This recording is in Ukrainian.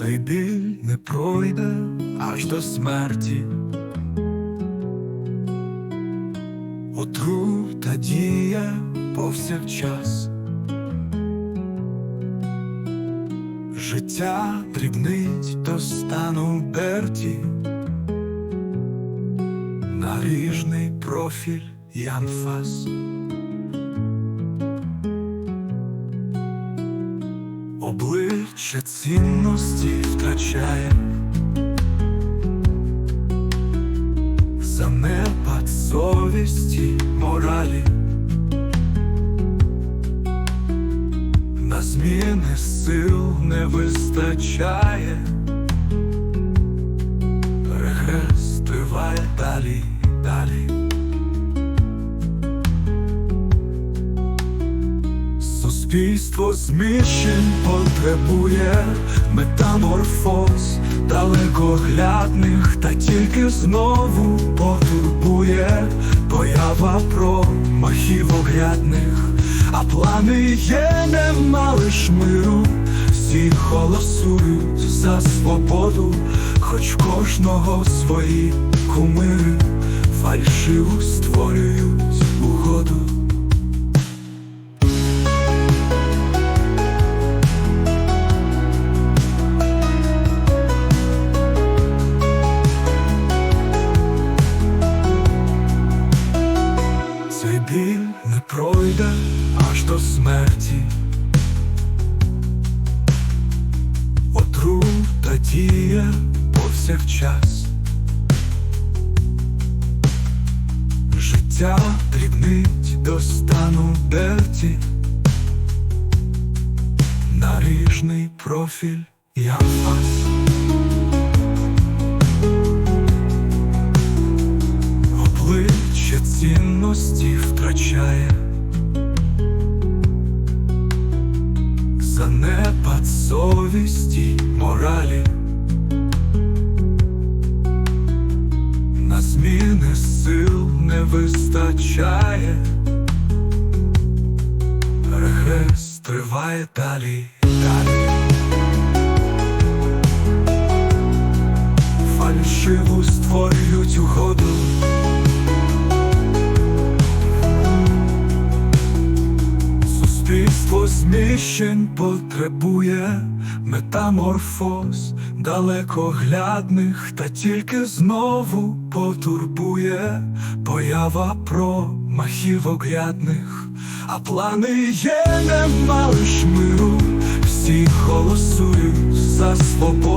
Цей біль не пройде аж до смерті. Отрута діє повсякчас. Життя дрібнить до стану Берті, наріжний профіль і Обличчя цінності втрачає, занепад совісті моралі, на зміни сил не вистачає, регрес триває далі, далі. Суспільство зміщень потребує метаморфоз далекоглядних, та тільки знову потурбує поява про махів огрядних, а плани є, нема лиш миру, всі голосують за свободу, хоч кожного свої кумири, фальшиву створюють пройде аж до смерті. Отрута діє повсякчас. Життя дрібнить до стану дерті. Наріжний профіль і анфас. Обличчя цінності втрачає, совісті моралі, на зміни сил не вистачає, регрес триває далі. Зміщень потребує метаморфоз далекоглядних, та тільки знову потурбує поява про махів оглядних, а плани є, нема лиш миру, всі голосують за свободу,